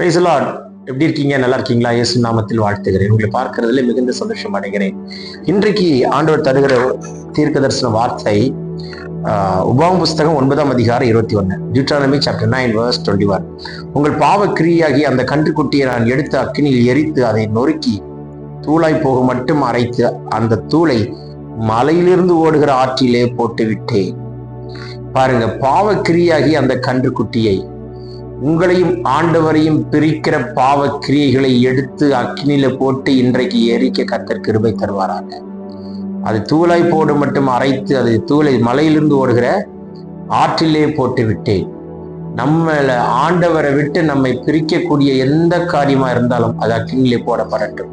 பேசலாட் எப்படி இருக்கீங்க? நல்லா இருக்கீங்களா? இயேசு நாமத்தில் வாழ்த்துகிறேன். உங்களை பார்க்கறதுல மிகுந்த சந்தோஷம் அடைகிறேன். இன்றைக்கு ஆண்டவர் தருகிற தீர்க்க தரிசன வார்த்தை உபாம புஸ்தகம் ஒன்பதாம் அதிகாரம் இருபத்தி ஒன்னு. Deuteronomy chapter nine verse twenty one உங்கள் பாவ கிரியாகி அந்த கன்றுக்குட்டியை நான் எடுத்து அக்கினியில் எரித்து அதை நொறுக்கி தூளாய் போக மட்டும் அரைத்து அந்த தூளை மலையிலிருந்து ஓடுகிற ஆற்றிலே போட்டு விட்டேன் பாருங்க பாவ கிரியாகி அந்த கன்றுக்குட்டியை உங்களையும் ஆண்டவரையும் பிரிக்கிற பாவ கிரியைகளை எடுத்து அக்கினியில போட்டு இன்றைக்கு எரிக்க கத்தர் கிருபை தருவாராங்க அது தூளாய் போடு மட்டும் அரைத்து அது தூளை மலையிலிருந்து ஓடுகிற ஆற்றிலே போட்டு விட்டேன். நம்மள ஆண்டவரை விட்டு நம்மை பிரிக்கக்கூடிய எந்த காரியமா இருந்தாலும் அது அக்னியிலே போடப்படட்டும்.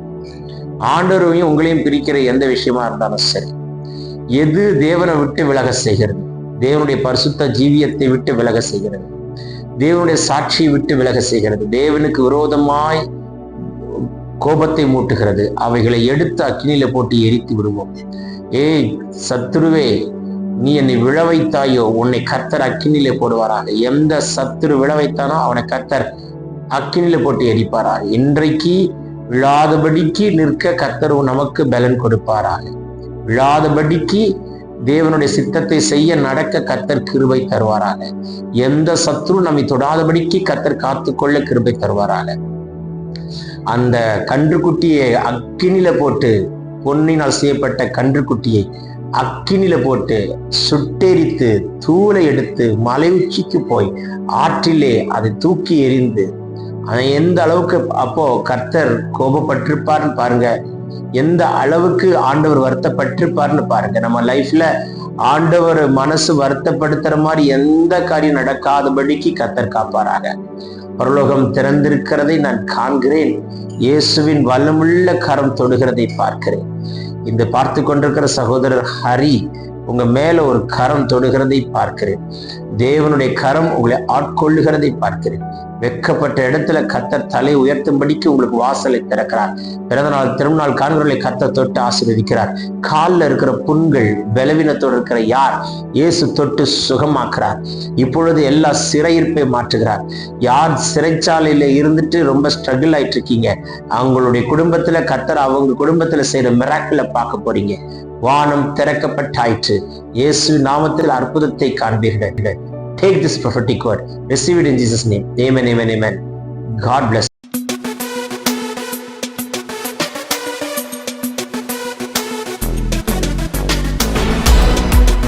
ஆண்டவரையும் உங்களையும் பிரிக்கிற எந்த விஷயமா இருந்தாலும் சரி. எது தேவனை விட்டு விலக செய்கிறது? தேவனுடைய பரிசுத்த ஜீவியத்தை விட்டு விலக செய்கிறது. தேவனுடைய சாட்சியை விட்டு விலக செய்கிறது. தேவனுக்கு விரோதமாய் கோபத்தை மூட்டுகிறது. அவைகளை எடுத்து அக்னியில போட்டு எரித்து விடுவோம். ஏய் சத்துருவே நீ என்னை விழ வைத்தாயோ? உன்னை கர்த்தர் அக்கினியிலே போடுவாராக. எந்த சத்துரு விழ வைத்தானோ அவனை கர்த்தர் அக்கினியில போட்டு எரிப்பாராக. இன்றைக்கு விழாதபடிக்கு நிற்க கர்த்தர் நமக்கு பலன் கொடுப்பாராக. விழாதபடிக்கு தேவனுடைய சித்தத்தை செய்ய நடக்க கர்த்தர் கிருபை தருவாராக. எந்த சத்ரு நம்மை தொடாதபடிக்கு கர்த்தர் காத்துக்கொள்ள கிருபை தருவாராக. அந்த கன்றுக்குட்டியை அக்கினில போட்டு பொன்னினால் செய்யப்பட்ட கன்றுக்குட்டியை அக்கினில போட்டு சுட்டெரித்து தூளை எடுத்து மலை உச்சிக்கு போய் ஆற்றிலே அதை தூக்கி எறிந்து அதை எந்த அளவுக்கு அப்போ கர்த்தர் கோபப்பட்டிருப்பார்னு பாருங்க. எந்த அளவுக்கு ஆண்டவர் வருத்தப்பட்டிருப்பார்னு பாருங்க. நம்ம லைஃப்ல ஆண்டவர் மனசு வருத்தப்படுத்துற மாதிரி எந்த காரியம் நடக்காதபடிக்கு கத்தர் காப்பாராக. பரலோகம் திறந்திருக்கிறதை நான் காண்கிறேன். இயேசுவின் வல்லமுள்ள கரம் தொடுகிறதை பார்க்கிறேன். இந்த பார்த்து கொண்டிருக்கிற சகோதரர் ஹரி உங்க மேல ஒரு கரம் தொடுகிறதை பார்க்கிறேன். தேவனுடைய கரம் உங்களை ஆட்கொள்ளுகிறதை பார்க்கிறேன். வெக்கப்பட்ட இடத்துல கத்தர் தலை உயர்த்தும்படிக்கு உங்களுக்கு வாசலை திறக்கிறார். பிறந்த நாள் திருநாள் காண்களை கத்தர் தொட்டு ஆசீர்வதிக்கிறார். காலில் இருக்கிற புண்கள் பலவீனத்தோடு இருக்கிற யார்? இயேசு தொட்டு சுகமாக்குறார். இப்பொழுது எல்லா சிறையிருப்பை மாற்றுகிறார். யார் சிறைச்சாலையில இருந்துட்டு ரொம்ப ஸ்ட்ரகிள் ஆயிட்டு இருக்கீங்க? அவங்களுடைய குடும்பத்துல கத்தர் அவங்க குடும்பத்துல செய்யற மிராக்கிள பார்க்க போறீங்க. வானம் திறக்கப்பட்டாயிற்று இயேசு நாமத்தில் அற்புதத்தை காண்பீர்கள் take this prophetic word receive it in jesus name amen amen amen god bless